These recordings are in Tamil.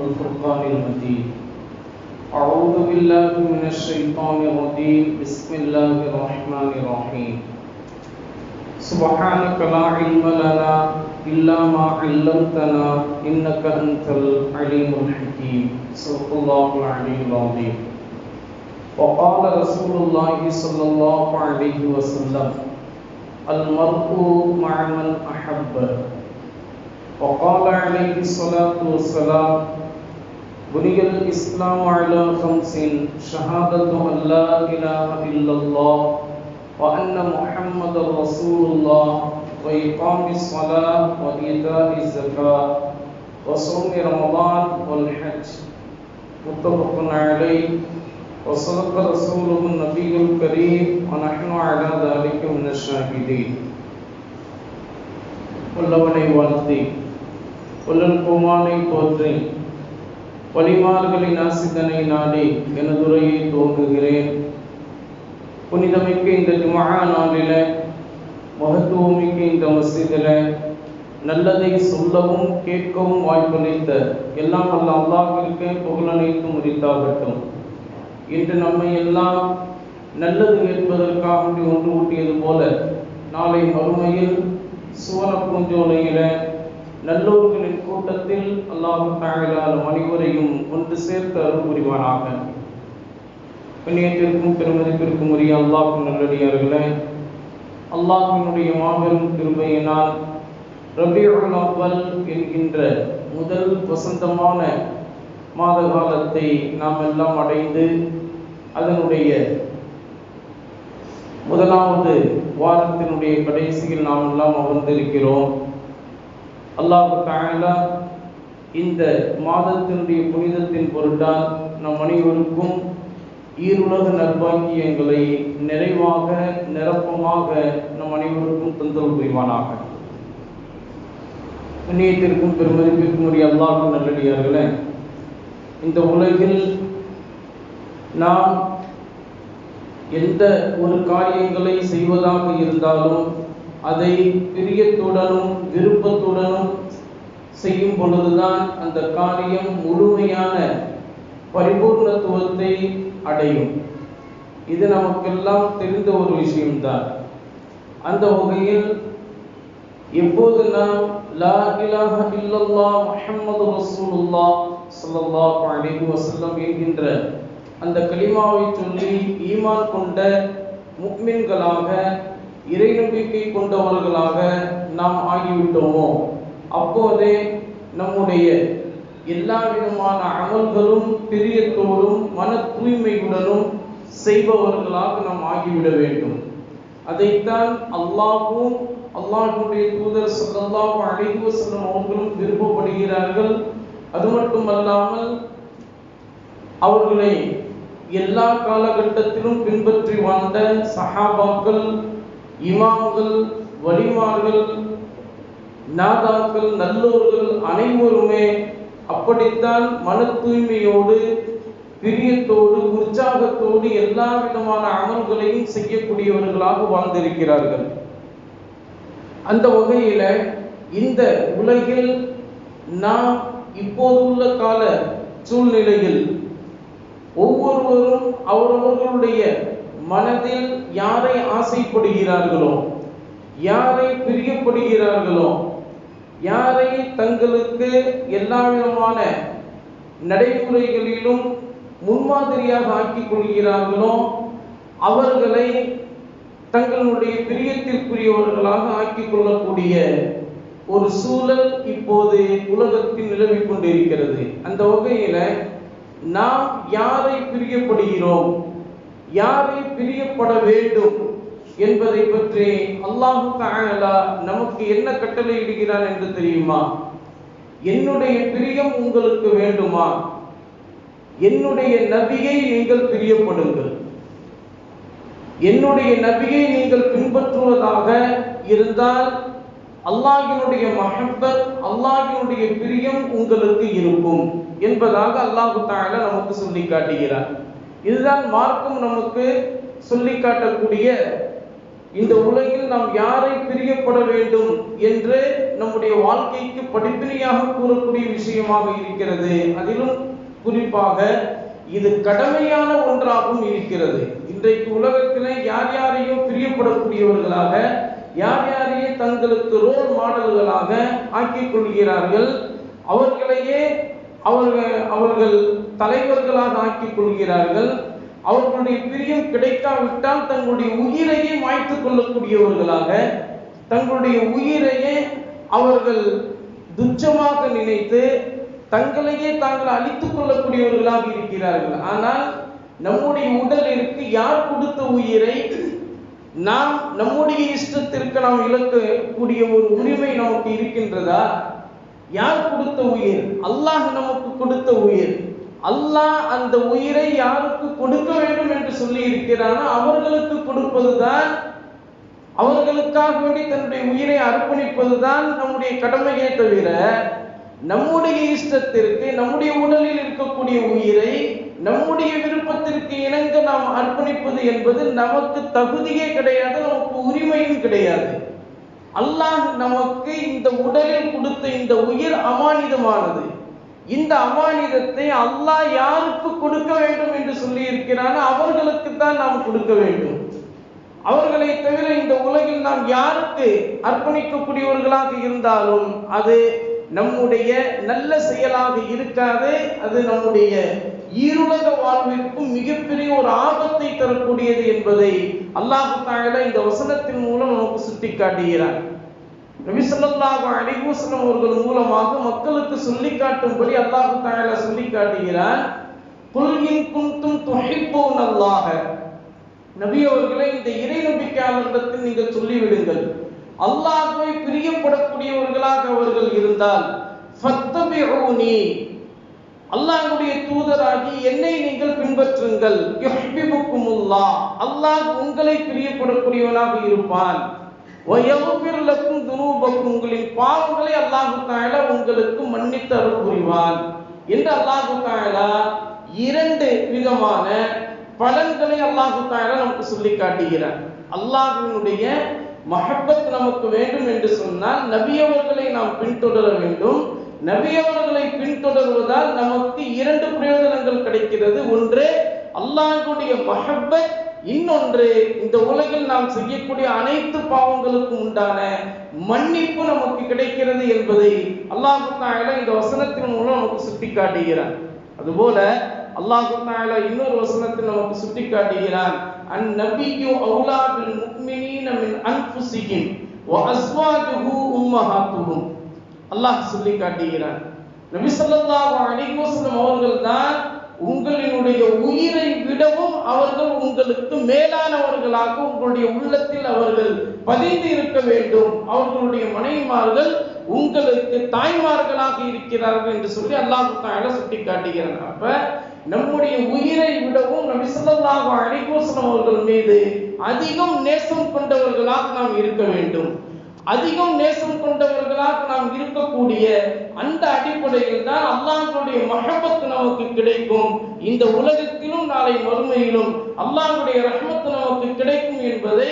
والفرقان المجيد. أعوذ بالله من الشيطان الرجيم. بسم الله الرحمن الرحيم. سبحانك لا علم لنا إلا ما علمتنا إنك أنت العليم الحكيم. صدق الله العلي العظيم. وقال رسول الله صلى الله عليه وسلم، المرء مع من أحب وقال عليه الصلاة والسلام بني الإسلام على خمس شهادة أن لا إله إلا الله وأن محمد رسول الله وإقام الصلاة وإيتاء الزكاة وصوم رمضان والحج متفق عليه وصدق رسوله النبي الكريم ونحن على ذلك من الشاهدين قل لبني والدي قل لكم علي قدري வழிமார்களின் ஆசிதனை நாடி எனதுரையை துவங்குகிறேன் புனிதமிக்க இந்த ஜுமா நாளில மகத்துவமிக்க இந்த மசிதில நல்லதை சொல்லவும் கேட்கவும் வாய்ப்பளித்த எல்லாம் அல்ல அல்லாஹிற்கு புகழனைத்து முடித்தாகட்டும் இன்று நம்மை எல்லாம் நல்லது என்பதற்காக ஒன்று ஊட்டியது போல நாளை மறுமையில் சுவன பூஞ்சோலையில நல்லோர்களின் கூட்டத்தில் அல்லாஹு தாழலால் அனைவரையும் ஒன்று சேர்த்து அருள் புரிவானாக. புண்ணியத்திற்கும் பெருமதிப்பிற்கும் உரிய அல்லாஹும் நல்லடியார்களே அல்லாஹினுடைய மாபெரும் திருமையினால் ரபியுல் அவ்வல் என்கின்ற முதல் வசந்தமான மாத காலத்தை நாம் எல்லாம் அடைந்து அதனுடைய முதலாவது வாரத்தினுடைய கடைசியில் நாம் எல்லாம் அமர்ந்திருக்கிறோம். அல்லாஹு தாயலா இந்த மாதத்தினுடைய புனிதத்தின் பொருட்டால் நம் அனைவருக்கும் ஈருலக நற்பாக்கியங்களை நிறைவாக நிரப்பமாக நம் அனைவருக்கும் தொந்தரவு புரிவானாக. புண்ணியத்திற்கும் பெருமதிப்பிற்கும் உரிய அல்லாஹ் நல்லடியார்களே இந்த உலகில் நாம் எந்த ஒரு காரியங்களை செய்வதாக இருந்தாலும் அதை பிரியத்துடனும் விருப்பத்துடனும் செய்யும் பொழுதுதான் அந்த காரியம் முழுமையான பரிபூர்ணத்துவத்தை அடையும். இது நமக்கெல்லாம் தெரிந்த ஒரு விஷயம்தான். அந்த வகையில் எப்போது நாம் லா இலாஹ இல்லல்லா முஹம்மது ரசூலுல்லா ஸல்லல்லாஹு அலைஹி வஸல்லம் என்கின்ற அந்த கலிமாவை சொல்லி ஈமான் கொண்ட முக்மின்களாக இறை நம்பிக்கை கொண்டவர்களாக நாம் ஆகிவிட்டோமோ? அப்போதே நம்முடைய எல்லா விதமான அமல்களும் பிரியத்தோடும் மன தூய்மையுடனும் செய்பவர்களாக நாம் ஆகிவிட வேண்டும். அதைத்தான் அல்லாஹும் அல்லாஹுடைய தூதர் சல்லல்லாஹு அழைத்து செல்லும் அவர்களும் விரும்பப்படுகிறார்கள் அது மட்டுமல்லாமல் அவர்களை எல்லா காலகட்டத்திலும் பின்பற்றி வாழ்ந்த சஹாபாக்கள் இமாம்கள் வலிமார்கள் நாதாக்கள் நல்லோர்கள் அனைவருமே அப்படித்தான் மன தூய்மையோடு பிரியத்தோடு உற்சாகத்தோடு எல்லா விதமான அமல்களையும் செய்யக்கூடியவர்களாக வாழ்ந்திருக்கிறார்கள். அந்த வகையில இந்த உலகில் நாம் இப்போதுள்ள கால சூழ்நிலையில் ஒவ்வொருவரும் அவரவர்களுடைய மனதில் யாரை ஆசைப்படுகிறார்களோ யாரை பிரியப்படுகிறார்களோ யாரை தங்களுக்கு எல்லா விதமான நடைமுறைகளிலும் முன்மாதிரியாக ஆக்கிக் கொள்கிறார்களோ அவர்களை தங்களுடைய பிரியத்திற்குரியவர்களாக ஆக்கிக் கொள்ளக்கூடிய ஒரு சூழல் இப்போது உலகத்தில் நிலவிக் கொண்டிருக்கிறது. அந்த வகையில நாம் யாரை பிரியப்படுகிறோம்? யாரை பிரியப்பட வேண்டும் என்பதை பற்றி அல்லாஹு தஆலா நமக்கு என்ன கட்டளை இடுகிறான் என்று தெரியுமா? என்னுடைய பிரியம் உங்களுக்கு வேண்டுமா? என்னுடைய நபியை நீங்கள் பிரியப்படுங்கள். என்னுடைய நபியை நீங்கள் பின்பற்றுவதாக இருந்தால் அல்லாஹினுடைய மஹப்பத் அல்லாஹினுடைய பிரியம் உங்களுக்கு இருக்கும் என்பதாக அல்லாஹு தாலா நமக்கு சொல்லி காட்டுகிறார் இதுதான் மார்க்கம் நமக்கு சொல்லி காட்டக்கூடிய இந்த உலகில் நாம் யாரை பிரியப்பட வேண்டும் என்று நம்முடைய வாழ்க்கைக்கு படிப்பினையாக கூறக்கூடிய விஷயமாக இருக்கிறது. அதிலும் குறிப்பாக இது கடமையான ஒன்றாகவும் இருக்கிறது. இன்றைக்கு உலகத்திலே யார் யாரையும் பிரியப்படக்கூடியவர்களாக யார் யாரையே தங்களுக்கு ரோல் மாடல்களாக ஆக்கிக் கொள்கிறார்கள் அவர்களையே அவர்கள் அவர்கள் தலைவர்களாக ஆக்கிக் கொள்கிறார்கள். அவர்களுடைய பிரியம் கிடைக்காவிட்டால் தங்களுடைய உயிரையே மாய்த்து கொள்ளக்கூடியவர்களாக தங்களுடைய உயிரையே அவர்கள் துச்சமாக நினைத்து தங்களையே தாங்கள் அழித்துக் கொள்ளக்கூடியவர்களாக இருக்கிறார்கள். ஆனால் நம்முடைய உடலிற்கு யார் கொடுத்த உயிரை நாம் நம்முடைய இஷ்டத்திற்கு நாம் இழக்கக்கூடிய ஒரு உரிமை நமக்கு இருக்கின்றதா? யார் கொடுத்த உயிர்? அல்லாஹ் நமக்கு கொடுத்த உயிர். அல்லாஹ் அந்த உயிரை யாருக்கு கொடுக்க வேண்டும் என்று சொல்லி இருக்கிறானோ அவர்களுக்கு கொடுப்பதுதான் அவர்களுக்காக வேண்டி தன்னுடைய உயிரை அர்ப்பணிப்பதுதான் நம்முடைய கடமையே தவிர நம்முடைய இஷ்டத்திற்கு நம்முடைய உடலில் இருக்கக்கூடிய உயிரை நம்முடைய விருப்பத்திற்கு இணங்க நாம் அர்ப்பணிப்பது என்பது நமக்கு தகுதியே கிடையாது நமக்கு உரிமையும் கிடையாது. அல்லாஹ் நமக்கு இந்த உடலில் கொடுத்த இந்த உயிர் அமானிதமானது. இந்த அமானிதத்தை அல்லாஹ் யாருக்கு கொடுக்க வேண்டும் என்று சொல்லி இருக்கிறானோ அவர்களுக்கு தான் நாம் கொடுக்க வேண்டும். அவர்களை தவிர இந்த உலகில் நாம் யாருக்கு அர்ப்பணிக்கக்கூடியவர்களாக இருந்தாலும் அது நம்முடைய நல்ல செயலாக இருக்காது அது நம்முடைய ஈருலக வாழ்விற்கும் மிகப்பெரிய ஒரு ஆபத்தை தரக்கூடியது என்பதை அல்லாஹு தாயல இந்த வசனத்தின் மூலம் நமக்கு சுட்டி காட்டுகிறார் நபி ஸல்லல்லாஹு அவர்கள் மூலமாக மக்களுக்கு சொல்லி காட்டும்படி அல்லாஹு தாயல சொல்லி காட்டுகிறார் புல்கின் குந்தும் குன்தும் துஹிப்பூன் அல்லாஹ. நபி அவர்களை இந்த இறை நம்பிக்கையாளர்களிடத்தில் நீங்கள் சொல்லிவிடுங்கள். அல்லாஹுவை பிரியப்படக்கூடியவர்களாக அவர்கள் இருந்தால் ஃபத்தபிஊனி. அல்லாஹுடைய தூதராகி என்னை நீங்கள் பின்பற்றுங்கள். யுஹிப்புக்குமுல்லாஹ் அல்லாஹ் உங்களை பிரியப்படக்கூடியவனாக இருப்பான். வயகுபிர் துனூபக்கும். உங்களின் பாவங்களை அல்லாஹு தஆலா உங்களுக்கு மன்னித்து அருள் புரிவான் என்று அல்லாஹு தாயலா இரண்டு விதமான பலன்களை அல்லாஹு தஆலா நமக்கு சொல்லி காட்டுகிறார். அல்லாஹினுடைய மஹப்பத் நமக்கு வேண்டும் என்று சொன்னால் நபியவர்களை நாம் பின்தொடர வேண்டும். நபியவர்களை பின்தொடர்வதால் நமக்கு இரண்டு பிரயோஜனங்கள் கிடைக்கிறது. ஒன்று அல்லாஹுடைய மஹப்பத் இன்னொன்று இந்த உலகில் நாம் செய்யக்கூடிய அனைத்து பாவங்களுக்கும் உண்டான மன்னிப்பு நமக்கு கிடைக்கிறது என்பதை அல்லாஹு இந்த வசனத்தின் மூலம் நமக்கு சுட்டி காட்டுகிறார் அதுபோல அல்லாஹு தஆலா இன்னொரு வசனத்தில் நமக்கு சுட்டி காட்டுகிறான் அன் நபியு அவுலா பில் மின் வ அஸ்வாஜுஹு உம்மஹாத்துஹும். அல்லாஹ் சொல்லி காட்டுகிறார் நபி ஸல்லல்லாஹு அலைஹி அவர்கள் தான் உங்களினுடைய உயிரை விடவும் அவர்கள் உங்களுக்கு மேலானவர்களாக உங்களுடைய உள்ளத்தில் அவர்கள் பதிந்து இருக்க வேண்டும். அவர்களுடைய மனைவிமார்கள் உங்களுக்கு தாய்மார்களாக இருக்கிறார்கள் என்று சொல்லி அல்லாஹு தாயால சுட்டி காட்டுகிறார் அப்ப நம்முடைய உயிரை விடவும் நபி ஸல்லல்லாஹு அவர்கள் மீது அதிகம் நேசம் கொண்டவர்களாக நாம் இருக்க வேண்டும். அதிகம் நேசம் கொண்டவர்களாக நாம் இருக்கக்கூடிய அந்த அடிப்படையில் தான் அல்லாஹ்வுடைய மகபத்து நமக்கு கிடைக்கும். இந்த உலகத்திலும் நாளை மறுமையிலும் அல்லாஹ்வுடைய ரஹமத்து நமக்கு கிடைக்கும் என்பதை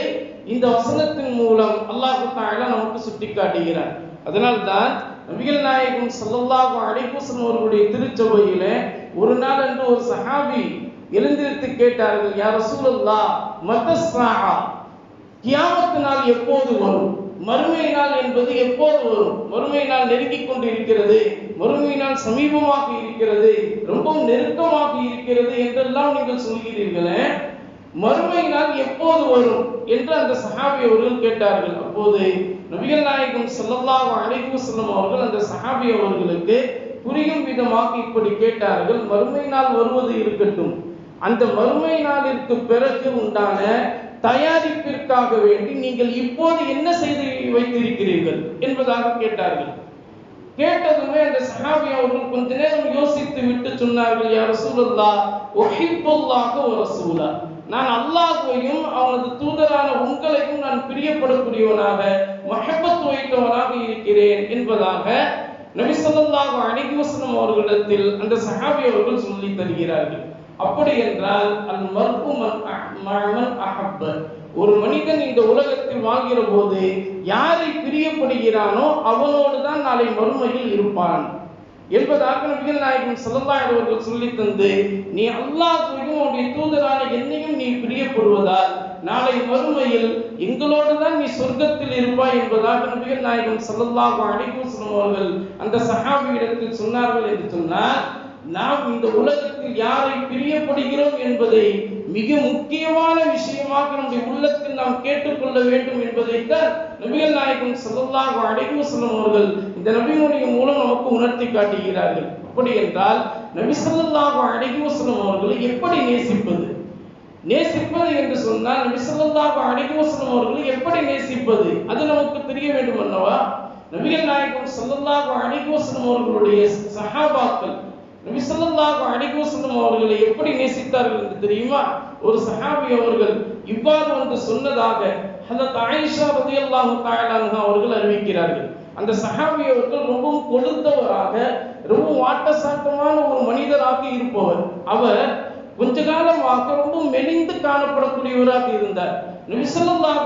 இந்த வசனத்தின் மூலம் அல்லாஹ் தாயெல்லாம் நமக்கு சுட்டிக்காட்டுகிறார். அதனால்தான் நபிகள் நாயகம் சல்லல்லாஹு அடைபூசன் அவர்களுடைய திருச்சபையில ஒரு நாள் என்று ஒரு சஹாபி எழுந்திருத்து கேட்டார்கள் யார் சூழல்லா மத்தஸ்ஸா கியாமத்து நாள் எப்போது வரும்? மறுமை நாள் என்பது எப்போது வரும்? மறுமை நாள் நெருங்கிக் கொண்டு இருக்கிறது மறுமை நாள் சமீபமாக இருக்கிறது. ரொம்பவும் நெருக்கமாக இருக்கிறது என்றெல்லாம் நீங்கள் சொல்கிறீர்களே. மறுமை நாள் எப்போது வரும் என்று அந்த சஹாபி அவர்கள் கேட்டார்கள். அப்போது நபிகள் நாயகம் ஸல்லல்லாஹு அழைப்பு செல்லும் அவர்கள் அந்த சஹாபி அவர்களுக்கு புரியும் விதமாக இப்படி கேட்டார்கள். மறுமை நாள் வருவது இருக்கட்டும். அந்த மறுமை நாளிற்கு பிறகு உண்டான தயாரிப்பிற்காக வேண்டி நீங்கள் இப்போது என்ன செய்து வைத்திருக்கிறீர்கள் என்பதாக கேட்டார்கள். கேட்டதுமே அந்த சஹாபி அவர்கள் கொஞ்ச நேரம் யோசித்து விட்டு சொன்னார்கள் யார் சூழல்லா உஹிப்புல்லாஹ ஒரு ரசூலா. நான் அல்லாஹுவையும் அவனது தூதரான உங்களையும் நான் பிரியப்படக்கூடியவனாக மஹபத் வைத்தவனாக இருக்கிறேன் என்பதாக நபி ஸல்லல்லாஹு அலைஹி அவர்களிடத்தில் அந்த சஹாபி அவர்கள் சொல்லி தருகிறார்கள். அப்படி என்றால் அல் மர்ஹு மன் அஹ்- அஹப்ப ஒரு மனிதன் இந்த உலகத்தில் வாழ்கிற போது யாரை பிரியப்படுகிறானோ அவனோடு தான் நாளை மறுமையில் இருப்பான். என்பதாக நபிகள் நாயகம் ஸல்லல்லாஹு அவர்கள் சொல்லி தந்து நீ அல்லாஹ்வையும் உன்னுடைய தூதரான என்னையும் நீ பிரியப்படுவதால் நாளை மறுமையில் எங்களோடு தான் நீ சொர்க்கத்தில் இருப்பாய் என்பதாக நபிகள் நாயகம் ஸல்லல்லாஹு அலைஹி வஸல்லம் அவர்கள் அந்த சஹாபியிடத்தில் சொன்னார்கள் என்று சொன்னார் நாம் இந்த உலகத்தில் யாரை பிரியப்படுகிறோம் என்பதை மிக முக்கியமான விஷயமாக நம்முடைய உள்ளத்தில் நாம் கேட்டுக்கொள்ள வேண்டும் என்பதைத்தான் நபிகள் நாயகம் ஸல்லல்லாஹு அடைவு செல்லும் அவர்கள் இந்த நபியினுடைய மூலம் நமக்கு உணர்த்தி காட்டுகிறார்கள். அப்படி என்றால் நபி ஸல்லல்லாஹு அலைஹி செல்லும் அவர்களை எப்படி நேசிப்பது? நேசிப்பது என்று சொன்னால் நபி ஸல்லல்லாஹு அலைஹி செல்லும் அவர்களை எப்படி நேசிப்பது? அது நமக்கு தெரிய வேண்டும் அல்லவா? நபிகள் நாயகம் ஸல்லல்லாஹு அலைஹி செல்லும் அவர்களுடைய சஹாபாக்கள் நபி ஸல்லல்லாஹு அவர்களை எப்படி நேசித்தார்கள் என்று தெரியுமா? ஒரு சஹாபி அவர்கள் இவ்வாறு வந்து சொன்னதாக அந்த ஆயிஷா ரலியல்லாஹு அல்லாஹு அன்ஹா அவர்கள் அறிவிக்கிறார்கள். அந்த சஹாபி அவர்கள் ரொம்பவும் கொடுத்தவராக ரொம்ப வாட்டசாட்டமான ஒரு மனிதராக இருப்பவர். அவர் கொஞ்ச காலமாக ரொம்ப மெலிந்து காணப்படக்கூடியவராக இருந்தார். நபி ஸல்லல்லாஹு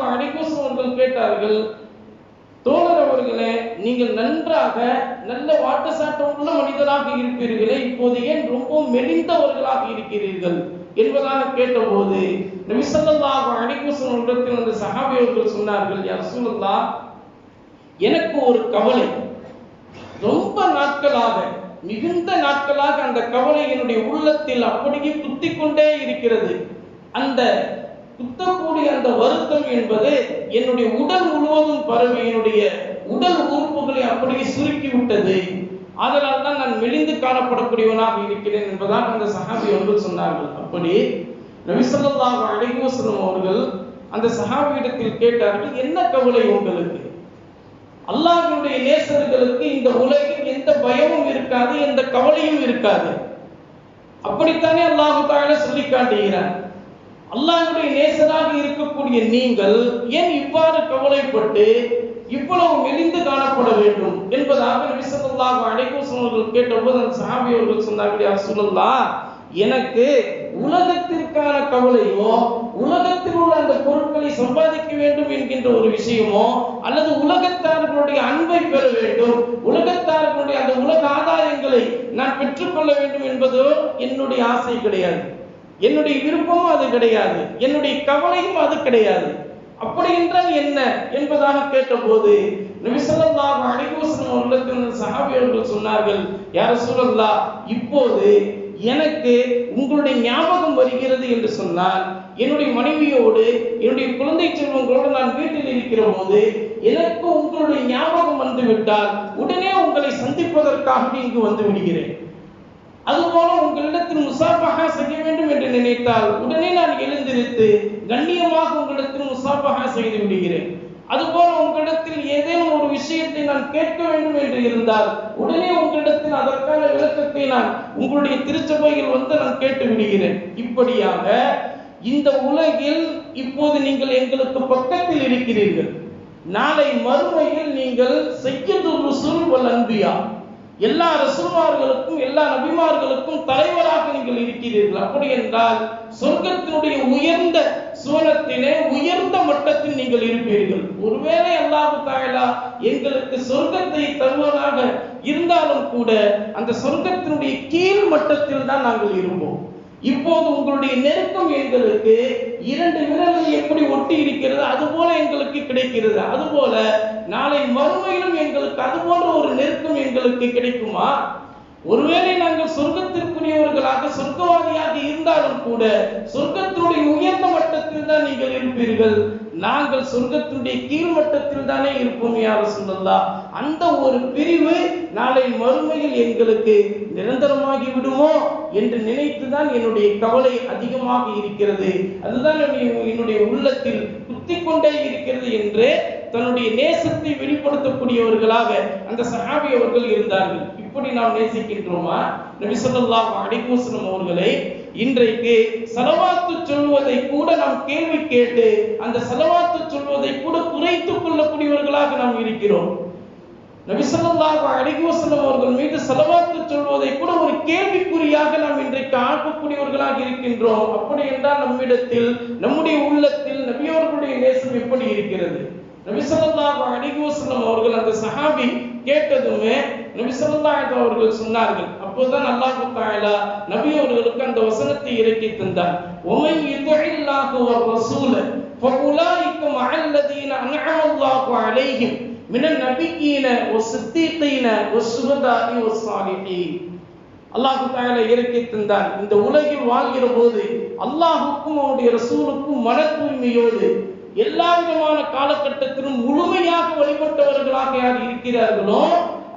அவர்கள் கேட்டார்கள் தோழர் அவர்களே நீங்கள் நன்றாக நல்ல வாட்டசாட்டம் உள்ள மனிதராக இருப்பீர்களே இப்போது ஏன் ரொம்ப மெலிந்தவர்களாக இருக்கிறீர்கள் என்பதாக கேட்டபோது நபி ஸல்லல்லாஹு இடத்தில் அந்த சஹாபி சொன்னார்கள் யார் சூழல்லா எனக்கு ஒரு கவலை. ரொம்ப நாட்களாக மிகுந்த நாட்களாக அந்த கவலை என்னுடைய உள்ளத்தில் அப்படியே குத்திக் கொண்டே இருக்கிறது. அந்த குத்தக்கூடிய அந்த வருத்தம் என்பது என்னுடைய உடல் முழுவதும் பரவி என்னுடைய உடல் உறுப்புகளை அப்படியே சுருக்கி விட்டது அதனால் தான் நான் மெலிந்து காணப்படக்கூடியவனாக இருக்கிறேன் என்பதாக அந்த சஹாபி ஒன்று சொன்னார்கள். அப்படி நபி அழகிவசனம் அவர்கள் அந்த சஹாபியிடத்தில் கேட்டார்கள் என்ன கவலை உங்களுக்கு? அல்லாஹினுடைய நேசர்களுக்கு இந்த உலகில் எந்த பயமும் இருக்காது எந்த கவலையும் இருக்காது. அப்படித்தானே அல்லாஹு தாழ சொல்லி காட்டுகிறான். அல்லாஹுடைய நேசராக இருக்கக்கூடிய நீங்கள் ஏன் இவ்வாறு கவலைப்பட்டு இவ்வளவு மெலிந்து காணப்பட வேண்டும் என்பதாக நபி ஸல்லல்லாஹு சொன்னவர்கள் கேட்டபோது அந்த சாமி அவர்கள் சொன்னார்கள் யா எனக்கு உலகத்திற்கான கவலையோ உலகத்தில் உள்ள அந்த பொருட்களை சம்பாதிக்க வேண்டும் என்கின்ற ஒரு விஷயமோ அல்லது உலகத்தார்களுடைய அன்பை பெற வேண்டும் உலகத்தார்களுடைய அந்த உலக ஆதாயங்களை நான் பெற்றுக்கொள்ள வேண்டும் என்பதோ என்னுடைய ஆசை கிடையாது. என்னுடைய விருப்பமும் அது கிடையாது. என்னுடைய கவலையும் அது கிடையாது. அப்படி என்றால் என்ன என்பதாக கேட்டபோது நபி ஸல்லல்லாஹு அலைஹி வஸல்லம் அவர்களுக்கு சொன்னார்கள் யார சூழல்லா இப்போது எனக்கு உங்களுடைய ஞாபகம் வருகிறது என்று சொன்னால் என்னுடைய மனைவியோடு என்னுடைய குழந்தை செல்வங்களோடு நான் வீட்டில் இருக்கிற போது எனக்கு உங்களுடைய ஞாபகம் வந்து விட்டால் உடனே உங்களை சந்திப்பதற்காக இங்கு வந்து விடுகிறேன். அதுபோல உங்களிடத்தில் முசாபகா செய்ய வேண்டும் என்று நினைத்தால் உடனே நான் எழுந்திருத்து கண்ணியமாக உங்களிடத்தில் முசாபகா செய்து விடுகிறேன். அதுபோல உங்களிடத்தில் ஏதேனும் ஒரு விஷயத்தை நான் கேட்க வேண்டும் என்று இருந்தால் உடனே உங்களிடத்தில் அதற்கான விளக்கத்தை நான் உங்களுடைய திருச்சபையில் வந்து நான் கேட்டு விடுகிறேன். இப்படியாக இந்த உலகில் இப்போது நீங்கள் எங்களுக்கு பக்கத்தில் இருக்கிறீர்கள். நாளை மறுமையில் நீங்கள் செய்யது ருசுல் வல் அன்பியா. எல்லா ரசூல்மார்களுக்கும் எல்லா நபிமார்களுக்கும் தலைவராக நீங்கள் இருக்கிறீர்கள். அப்படி என்றால் சொர்க்கத்தினுடைய உயர்ந்த சுவனத்திலே உயர்ந்த மட்டத்தில் நீங்கள் இருப்பீர்கள். ஒருவேளை அல்லாஹு தாயலா எங்களுக்கு சொர்க்கத்தை தருவதாக இருந்தாலும் கூட அந்த சொர்க்கத்தினுடைய கீழ் மட்டத்தில் தான் நாங்கள் இருப்போம். இப்போது உங்களுடைய நெருக்கம் எங்களுக்கு இரண்டு விரல்கள் எப்படி ஒட்டி இருக்கிறது அது போல எங்களுக்கு கிடைக்கிறது. அதுபோல நாளை மறுமையிலும் எங்களுக்கு அது போன்ற ஒரு நெருக்கம் எங்களுக்கு கிடைக்குமா? ஒருவேளை நாங்கள் சொர்க்கத்திற்குரியவர்களாக சொர்க்கவாதியாக இருந்தாலும் கூட சொர்க்கத்தினுடைய உயர்ந்த மட்டத்தில் தான் நீங்கள் இருப்பீர்கள். நாங்கள் சொர்க்கத்தினுடைய கீழ் மட்டத்தில் தானே இருப்போம் யார சொல்லலாம் அந்த ஒரு பிரிவு நாளை மறுமையில் எங்களுக்கு நிரந்தரமாகி விடுமோ என்று நினைத்துதான் என்னுடைய கவலை அதிகமாக இருக்கிறது. அதுதான் என்னுடைய- உள்ளத்தில் குத்தி கொண்டே இருக்கிறது என்று தன்னுடைய நேசத்தை வெளிப்படுத்தக்கூடியவர்களாக அந்த சஹாபி அவர்கள் இருந்தார்கள். இப்படி நாம் நேசிக்கின்றோமா? நபி ஸல்லல்லாஹு அலைஹி அவர்களை இன்றைக்கு செலவாத்து சொல்வதை கூட நாம் கேள்வி கேட்டு அந்த செலவாத்து சொல்வதை கூட குறைத்துக் கொள்ளக்கூடியவர்களாக நாம் இருக்கிறோம். நபிசல்லாஹு அலைஹி வஸல்லம் அவர்கள் மீது செலவாத்து சொல்வதை கூட ஒரு கேள்விக்குறியாக நாம் இன்றைக்கு ஆக்கக்கூடியவர்களாக இருக்கின்றோம் அப்படி என்றால் நம்மிடத்தில் நம்முடைய உள்ளத்தில் நபியவர்களுடைய நேசம் எப்படி இருக்கிறது நபிசல்லாஹு அலைஹி வஸல்லம் அவர்கள் அந்த சஹாபி கேட்டதுமே நபிசல்லாஹு அவர்கள் சொன்னார்கள் அப்போதுதான் அல்லாஹு தஆலா நபி அவர்களுக்கு அந்த வசனத்தை இறக்கி தந்தார் உமை யுதில்லாஹு வ ரசூல فأولئك مع الذين أنعم الله عليهم من النبيين والصديقين والشهداء والصالحين அல்லாஹு தாயால இறக்கி தந்தார் இந்த உலகில் வாழ்கிற போது அல்லாஹுக்கும் அவனுடைய ரசூலுக்கும் மன தூய்மையோடு எல்லா விதமான காலகட்டத்திலும் முழுமையாக வழிபட்டவர்களாக யார் இருக்கிறார்களோ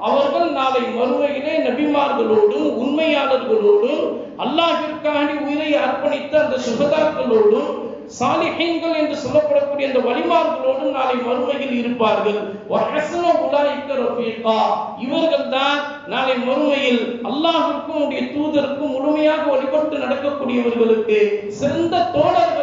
அவர்கள் நாளை மறுமையிலே நபிமார்களோடும் உண்மையாளர்களோடும் அல்லாஹிற்காண்டி உயிரை அர்ப்பணித்த அந்த சுகதாக்களோடும் சாலிஹீன்கள் என்று சொல்லப்படக்கூடிய அந்த வழிமார்களோடு நாளை மறுமையில் இருப்பார்கள். வஹஸ்ன உலாயிக்க ரஃபீகா. இவர்கள் தான் நாளை மறுமையில் அல்லாஹிற்கும் உடைய தூதருக்கும் முழுமையாக வழிபட்டு நடக்கக்கூடியவர்களுக்கு சிறந்த தோழர்கள்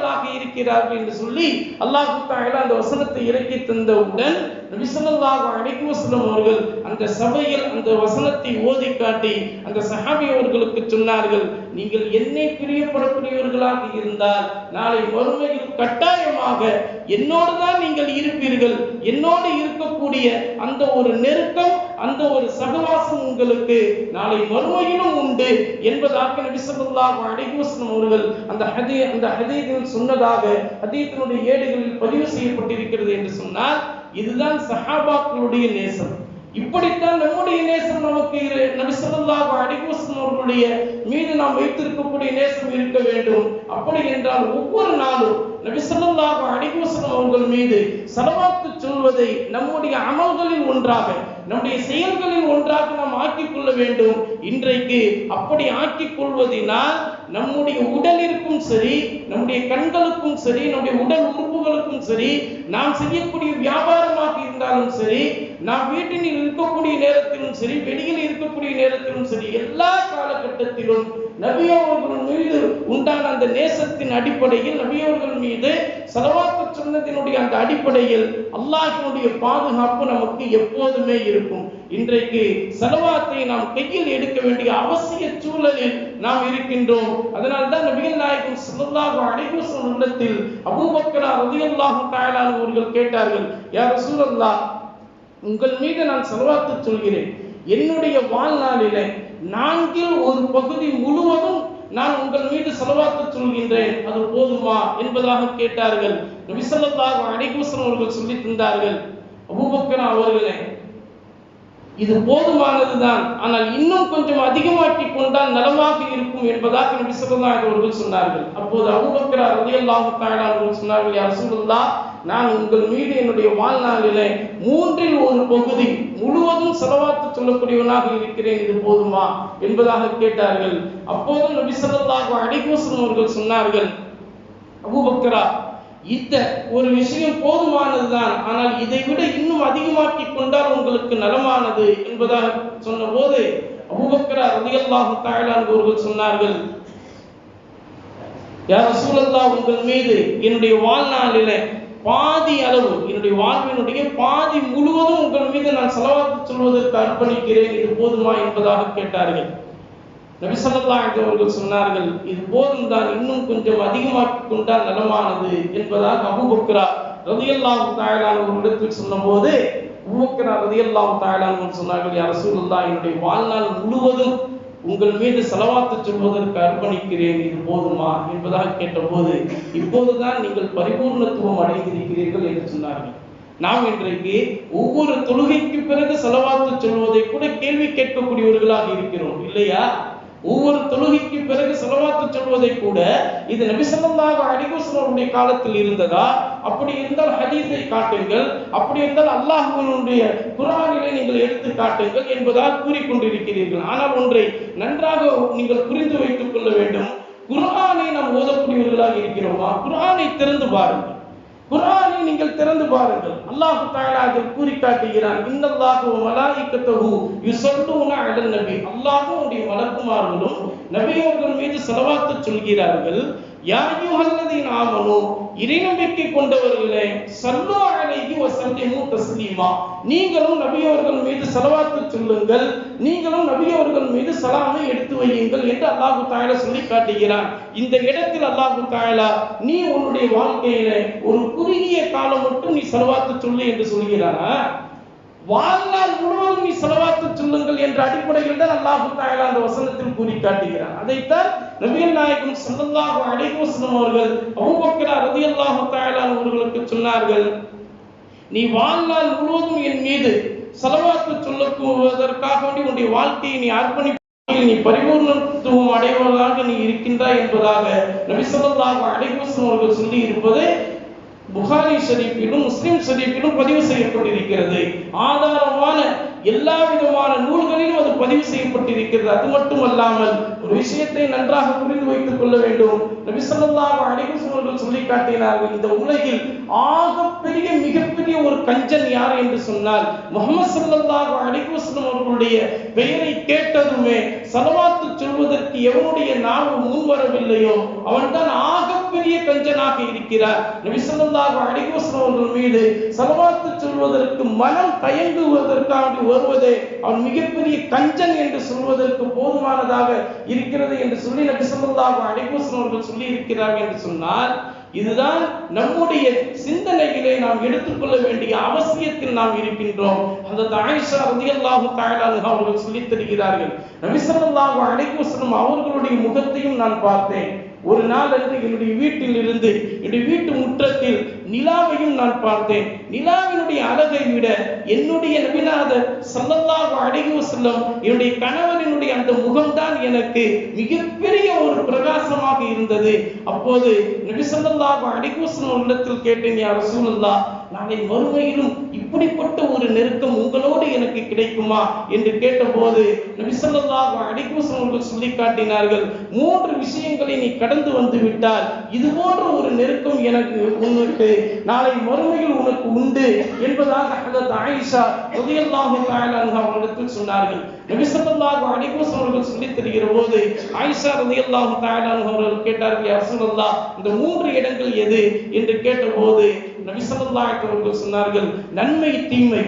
இருக்கிறார்கள் என்று சொல்லி அல்லாஹு தஆலா அந்த வசனத்தை இறக்கி தந்தவுடன் நபி ஸல்லல்லாஹு அலைஹி வஸல்லம் அவர்கள் அந்த சபையில் அந்த வசனத்தை ஓதி காட்டி அந்த சஹாபி அவர்களுக்கு சொன்னார்கள் நீங்கள் என்னை பிரியப்படக்கூடியவர்களாக இருந்தால் நாளை மறுமையில் கட்டாயமாக என்னோடு தான் நீங்கள் இருப்பீர்கள். என்னோடு இருக்கக்கூடிய அந்த ஒரு நெருக்கம் அந்த ஒரு சகவாசம் உங்களுக்கு நாளை மறுமையிலும் உண்டு என்பதாக நபி ஸல்லல்லாஹு அவர்கள் அந்த ஹதீ அந்த ஹதீதில் சொன்னதாக ஹதீத்தினுடைய ஏடுகளில் பதிவு செய்யப்பட்டிருக்கிறது என்று சொன்னால் இதுதான் சஹாபாக்களுடைய நேசம். இப்படித்தான் நம்முடைய நேசம் நம்ம இரு நபி அவர்களுடைய மீது நாம் வைத்திருக்கக்கூடிய நேசம் இருக்க வேண்டும். அப்படி என்றால் ஒவ்வொரு நாளும் நபி ஸல்லல்லாஹு அவர்கள் மீது ஸலவாத்து சொல்வதை நம்முடைய அமல்களில் ஒன்றாக நம்முடைய செயல்களில் ஒன்றாக நாம் ஆக்கிக் கொள்ள வேண்டும். இன்றைக்கு அப்படி ஆக்கிக் கொள்வதினால் நம்முடைய உடலிற்கும் சரி நம்முடைய கண்களுக்கும் சரி நம்முடைய உடல் உறுப்புகளுக்கும் சரி நாம் செய்யக்கூடிய வியாபாரமாக இருந்தாலும் சரி நாம் வீட்டில் இருக்கக்கூடிய நேரத்திலும் சரி வெளியில் இருக்கக்கூடிய நேரத்திலும் சரி எல்லா காலகட்டத்திலும் நபியவர்கள் மீது உண்டான அந்த நேசத்தின் அடிப்படையில் நபியவர்கள் மீது செலவாக்கு சொன்னதினுடைய அந்த அடிப்படையில் அல்லாஹினுடைய பாதுகாப்பு நமக்கு எப்போதுமே இருக்கும். இன்றைக்கு செலவாத்தை நாம் கையில் எடுக்க வேண்டிய அவசிய சூழலில் நாம் இருக்கின்றோம். அதனால் தான் நபிகள் நாயகம் ஸல்லல்லாஹு அடைவசம் உள்ளத்தில் இடத்தில் அபூபக்கர் ரலியல்லாஹு அவர்கள் கேட்டார்கள் யார் சூழல்லா உங்கள் மீது நான் செலவாத்து சொல்கிறேன். என்னுடைய வாழ்நாளிலே நான்கில் ஒரு பகுதி முழுவதும் நான் உங்கள் மீது செலவாக்க சொல்கின்றேன். அது போதுமா என்பதாக கேட்டார்கள். நபி அடைக்குசன் அவர்கள் சொல்லி தந்தார்கள். அபூபக்கர் அவர்களே இது போதுமானதுதான். ஆனால் இன்னும் கொஞ்சம் அதிகமாக்கி கொண்டால் நலமாக இருக்கும் என்பதாக நபி ஸல்லல்லாஹு அவர்கள் சொன்னார்கள். அப்போது அபூபக்கர் ரலியல்லாஹு தஆலா அவர்கள் சொன்னார்கள் யார் ரசூலுல்லாஹ் நான் உங்கள் மீது என்னுடைய வாழ்நாளிலே மூன்றில் ஒரு பகுதி முழுவதும் செலவாத்து சொல்லக்கூடியவனாக இருக்கிறேன் இது போதுமா? என்பதாக கேட்டார்கள். அப்போது நபி ஸல்லல்லாஹு அலைஹி அவர்கள் சொன்னார்கள் அபுபக்கரா இந்த ஒரு விஷயம் போதுமானதுதான். ஆனால் இதை விட இன்னும் அதிகமாக்கி கொண்டால் உங்களுக்கு நலமானது என்பதாக சொன்னபோது அபுபக்கரா ரலியல்லாஹு தாயலான் அவர்கள் சொன்னார்கள் யார் சூழல்லா உங்கள் மீது என்னுடைய வாழ்நாளில பாதி அளவு என்னுடைய வாழ்வினுடைய பாதி முழுவதும் உங்கள் மீது நான் செலவாத்து சொல்வதற்கு அர்ப்பணிக்கிறேன் இது போதுமா? என்பதாக கேட்டார்கள். நபி ஸல்லல்லாஹு சொன்னார்கள் இது போதும் தான் இன்னும் கொஞ்சம் அதிகமாக கொண்டால் நலமானது என்பதாக அபுபக்ரா ரதியல்லாம் தாயலான ஒரு இடத்தில் சொன்னபோது அபூபக்கரா ரலியல்லாஹு தஆலா அவர்கள் சொன்னார்கள் யார் ரசூலுல்லாஹ் என்னுடைய வாழ்நாள் முழுவதும் உங்கள் மீது செலவாத்து சொல்வதற்கு அர்ப்பணிக்கிறேன் இது போதுமா? என்பதாக கேட்டபோது இப்போதுதான் நீங்கள் பரிபூர்ணத்துவம் அடைந்திருக்கிறீர்கள் என்று சொன்னார்கள். நாம் இன்றைக்கு ஒவ்வொரு தொழுகைக்கு பிறகு செலவாத்து சொல்வதை கூட கேள்வி கேட்கக்கூடியவர்களாக இருக்கிறோம் இல்லையா? ஒவ்வொரு தொழுகைக்கு பிறகு செலவாத்து சொல்வதை கூட இது நபிசல்லாக ஸல்லல்லாஹு காலத்தில் இருந்ததா? அப்படி இருந்தால் ஹதீஸை காட்டுங்கள். அப்படி இருந்தால் அல்லாஹுடைய குரானிலே நீங்கள் எடுத்து காட்டுங்கள் என்பதால் கூறிக்கொண்டிருக்கிறீர்கள். ஆனால் ஒன்றை நன்றாக நீங்கள் புரிந்து வைத்துக் கொள்ள வேண்டும். குரானை நாம் ஓதக்கூடியவர்களாக இருக்கிறோமா? குரானை திறந்து பாருங்கள். குரானை நீங்கள் திறந்து பாருங்கள். அல்லாஹ் தாலா அதில் கூறி காட்டுகிறான் இன்னல்லாஹு வ மலாயிகத்துஹு யுஸல்லூன அலன் நபி. அல்லாஹ்வும் மலக்குமார்களும் நபியவர்கள் மீது ஸலவாத்து சொல்கிறார்கள் யாரையும் ஆமனோ இறை நம்பிக்கை கொண்டவர்களே சல்லோ அழகி ஒரு சல்லிமு தஸ்லீமா நீங்களும் நபியவர்கள் மீது செலவாத்து சொல்லுங்கள் நீங்களும் நபியவர்கள் மீது சலாமை எடுத்து வையுங்கள் என்று அல்லாஹு தஆலா சொல்லி காட்டுகிறான். இந்த இடத்தில் அல்லாஹு தாயலா நீ உன்னுடைய வாழ்க்கையில ஒரு குறுகிய காலம் மட்டும் நீ ஸலவாத்து சொல்லு என்று சொல்கிறானா? வாழ்நாள் முழுவதும் நீ செலவாத்து சொல்லுங்கள் என்ற அடிப்படையில் தான் அல்லாஹு தாயலா அந்த வசனத்தில் கூறி காட்டுகிறார் அதைத்தான் நபியல் நாயகம் ஸல்லல்லாஹு அலைஹி அவர்கள் அவர்கள் ரதி அல்லாஹு தாயலா அவர்களுக்கு சொன்னார்கள். நீ வாழ்நாள் முழுவதும் என் மீது செலவாத்து சொல்லுவதற்காக வேண்டி உன்னுடைய வாழ்க்கையை நீ அர்ப்பணி நீ பரிபூர்ணத்துவம் அடைவதாக நீ இருக்கின்றாய் என்பதாக நபி ஸல்லல்லாஹு அடைவசம் அவர்கள் சொல்லி இருப்பது புகாரி ஷரீஃபிலும் முஸ்லிம் ஷரீஃபிலும் பதிவு செய்யப்பட்டிருக்கிறது. ஆதாரமான எல்லா விதமான நூல்களிலும் அது பதிவு செய்யப்பட்டிருக்கிறது. அது மட்டுமல்லாமல் ஒரு விஷயத்தை நன்றாக புரிந்து வைத்துக் கொள்ள வேண்டும். நபி ஸல்லல்லாஹு சொல்லி காட்டினார்கள் இந்த உலகில் ஆகப்பெரிய மிகப்பெரிய ஒரு கஞ்சன் யார் என்று சொன்னால் முகமது ஸல்லல்லாஹு அலைஹி அவர்களுடைய பெயரை கேட்டதுமே சலவாத்து சொல்வதற்கு எவனுடைய நாவு முன் வரவில்லையோ அவன்தான் பெரிய கஞ்சனாக இருக்கிறார். நபி ஸல்லல்லாஹு அவர்கள் மீது சலவாத்து சொல்வதற்கு மனம் தயங்குவதற்காக வருவதே அவன் மிகப்பெரிய கஞ்சன் என்று சொல்வதற்கு போதுமானதாக இருக்கிறது என்று சொல்லி நபி ஸல்லல்லாஹு அவர்கள் சொல்லி இருக்கிறார்கள் என்று சொன்னால் இதுதான் நம்முடைய சிந்தனைகளை நாம் எடுத்துக்கொள்ள வேண்டிய அவசியத்தில் நாம் இருக்கின்றோம். அந்த தாயிஷா ரதியல்லாஹு தாயலாக அவர்கள் சொல்லித் தருகிறார்கள் நபிசல்லாஹு ஸல்லல்லாஹு அவர்களுடைய முகத்தையும் நான் பார்த்தேன். ஒரு நாள் அன்று என்னுடைய வீட்டில் இருந்து என்னுடைய வீட்டு முற்றத்தில் நிலாவையும் நான் பார்த்தேன். நிலாவினுடைய அழகை விட என்னுடைய நபிநாதர் ஸல்லல்லாஹு அலைஹி செல்லும் என்னுடைய கணவரினுடைய அந்த முகம்தான் எனக்கு மிகப்பெரிய ஒரு பிரகாசமாக இருந்தது. அப்போது நபி ஸல்லல்லாஹு அலைஹி செல்லும் இடத்தில் கேட்டேன் யார் ரசூலுல்லாஹ் நாளை மறுமையிலும் இப்படிப்பட்ட ஒரு நெருக்கம் உங்களோடு எனக்கு கிடைக்குமா என்று கேட்டபோது நபி ஸல்லல்லாஹு அவர்கள் சொல்லி காட்டினார்கள் மூன்று விஷயங்களை நீ கடந்து வந்து விட்டால் இது போன்ற ஒரு நெருக்கம் எனக்கு உனக்கு நாளை மறுமையில் உனக்கு உண்டு என்பதாக ஹதரத் ஆயிஷா ரலியல்லாஹு தஆலா அவர்களிடத்தில் சொன்னார்கள். நபி ஸல்லல்லாஹு அலைஹி வஸல்லம் அவர்கள் தருகிற போது ஆயிஷா ரலியல்லாஹு தஆலா அவர்கள் கேட்டார்கள் யா ரசூலல்லாஹ் இந்த மூன்று இடங்கள் எது? என்று கேட்டபோது நபி சொன்னார்கள் நன்மை தீமை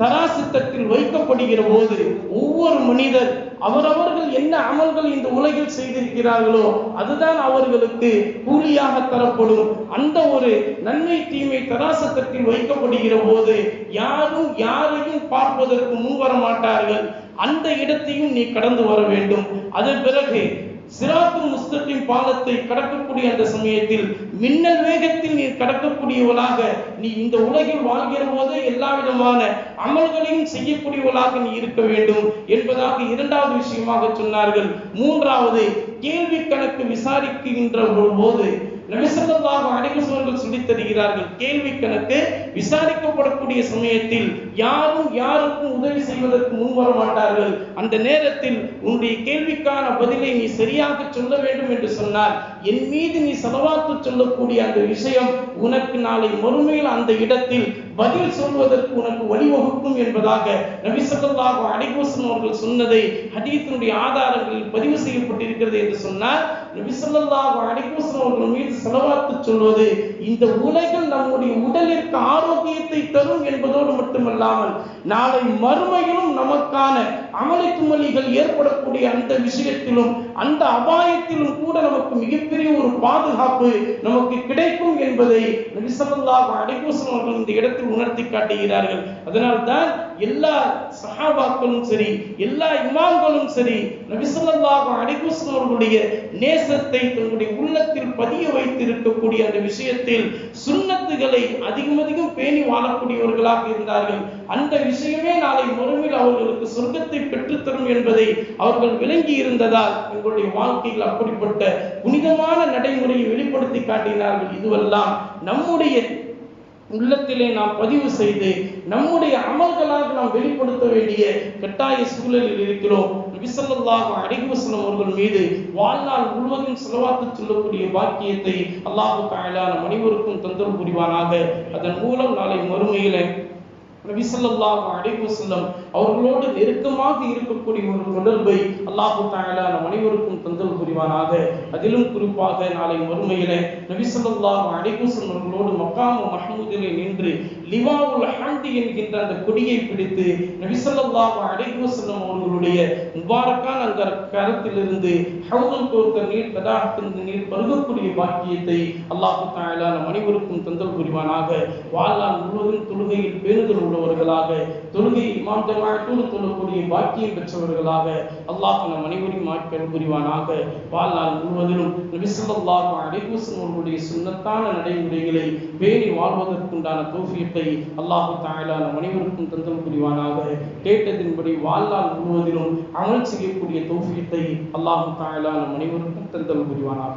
தராசித்தத்தில் வைக்கப்படுகிற போது ஒவ்வொரு மனிதர் அவரவர்கள் என்ன அமல்கள் இந்த உலகில் செய்திருக்கிறார்களோ அதுதான் அவர்களுக்கு கூலியாக தரப்படும். அந்த ஒரு நன்மை தீமை தராசத்தத்தில் வைக்கப்படுகிற போது யாரும் யாரையும் பார்ப்பதற்கு முன்வர மாட்டார்கள். அந்த இடத்தையும் நீ கடந்து வர வேண்டும். அதன் பிறகு சிராத்து முஸ்தத்தின் பாலத்தை கடக்கக்கூடிய அந்த சமயத்தில் மின்னல் வேகத்தில் நீ கடக்கக்கூடியவளாக நீ இந்த உலகில் வாழ்கிற போதே எல்லா விதமான அமல்களையும் செய்யக்கூடியவளாக நீ இருக்க வேண்டும் என்பதாக இரண்டாவது விஷயமாக சொன்னார்கள். மூன்றாவது கேள்வி கணக்கு விசாரிக்கின்ற போது நபிசல்லாஹு அனைவர்கள் சொல்லித் தருகிறார்கள் கேள்வி கணக்கு விசாரிக்கப்படக்கூடிய சமயத்தில் யாரும் யாருக்கும் உதவி செய்வதற்கு முன்வர மாட்டார்கள். அந்த நேரத்தில் உன்னுடைய கேள்விக்கான பதிலை நீ சரியாக சொல்ல வேண்டும் என்று சொன்னார் என் மீது நீ செலவாத்து சொல்லக்கூடிய அந்த விஷயம் உனக்கு நாளை மறுமையில் அந்த இடத்தில் பதில் சொல்வதற்கு உனக்கு வழிவகுக்கும் என்பதாக நபிசல்லாஹு ஸல்லல்லாஹு அவர்கள் சொன்னதை ஹதீத்தினுடைய ஆதாரங்களில் பதிவு செய்யப்பட்டிருக்கிறது என்று சொன்னார் நபி ஸல்லல்லாஹு அலைஹி அவர்கள் மீது செலவாத்து சொல்வது இந்த உலகில் நம்முடைய உடலிற்கு ஆரோக்கியத்தை தரும் என்பதோடு மட்டுமல்லாமல் நாளை மறுமையிலும் நமக்கான அமளிக்கு துமளிகள் ஏற்படக்கூடிய அந்த விஷயத்திலும் அந்த அபாயத்திலும் கூட நமக்கு மிகப்பெரிய ஒரு பாதுகாப்பு நமக்கு கிடைக்கும் என்பதை நபி ஸல்லல்லாஹு அவர்கள் இந்த இடத்தில் உணர்த்தி காட்டுகிறார்கள். அதனால் தான் எல்லா சஹாபாக்களும் சரி எல்லா இமாம்களும் சரி நபி ஸல்லல்லாஹு அவர்களுடைய நேசத்தை தங்களுடைய உள்ளத்தில் பதிய வைத்திருக்கக்கூடிய அந்த விஷயத்தை விஷயத்தில் சுண்ணத்துகளை அதிகம் அதிகம் பேணி வாழக்கூடியவர்களாக இருந்தார்கள். அந்த விஷயமே நாளை மறுமையில் அவர்களுக்கு சொர்க்கத்தை பெற்றுத்தரும் என்பதை அவர்கள் விளங்கி இருந்ததால் எங்களுடைய வாழ்க்கையில் அப்படிப்பட்ட புனிதமான நடைமுறையை வெளிப்படுத்தி காட்டினார்கள். இதுவெல்லாம் நம்முடைய உள்ளத்திலே நாம் பதிவு செய்து நம்முடைய அமல்களாக நாம் வெளிப்படுத்த வேண்டிய கட்டாய சூழலில் இருக்கிறோம். நபிசல்லாஹு அடிகுவசனம் அவர்கள் மீது வாழ்நாள் முழுவதும் செலவாத்து சொல்லக்கூடிய பாக்கியத்தை அல்லாஹு தஆலா நம் அனைவருக்கும் தொந்தரவு புரிவானாக. அதன் மூலம் நாளை மறுமையில நபி ஸல்லல்லாஹு அவர்களோடு நெருக்கமாக இருக்கக்கூடிய ஒரு தொடர்பை அல்லாஹு தாயலா நம் அனைவருக்கும் தந்தல் புரிவானாக. அதிலும் குறிப்பாக நாளை மறுமையிலே நபி ஸல்லல்லாஹு அலைஹி வஸல்லம் அவர்களோடு மக்காமு மஹ்மூதிலே நின்று லிவாவுல் ஹம்தி என்கின்ற அந்த கொடியை பிடித்து நபி ஸல்லல்லாஹு அலைஹி வஸல்லம் அவர்களுடைய முபாரக்கான அந்த கரத்திலிருந்து ஹவுதுல் கோர்த்த நீர் தடாகத்திலிருந்து நீர் பருகக்கூடிய பாக்கியத்தை அல்லாஹு தஆலா நம் அனைவருக்கும் தந்தல் புரிவானாக. வாழ்நாள் முழுவதும் தொழுகையில் பேணுதல் உள்ளவர்களாக தொழுகை இமாம் ஜமாஅத்தோடு தொழக்கூடிய பாக்கியம் பெற்றவர்களாக அல்லாஹ் நம் அனைவரையும் ஆட்கள் புரிவானாக. வாழ்நாள் முழுவதிலும் நபி ஸல்லல்லாஹு அவர்களுடைய சுண்ணத்தான நடைமுறைகளை பேணி வாழ்வதற்குண்டான தோஃபியத்தை அல்லாஹு தஆலா நம் அனைவருக்கும் தந்தல் புரிவானாக. கேட்டதின்படி வாழ்நாள் முழுவதும் முழுவதிலும் அமல் செய்யக்கூடிய தௌஃபீக்கை அல்லாஹ் தாயலா நம் அனைவருக்கும் தந்தல் புரிவானாக.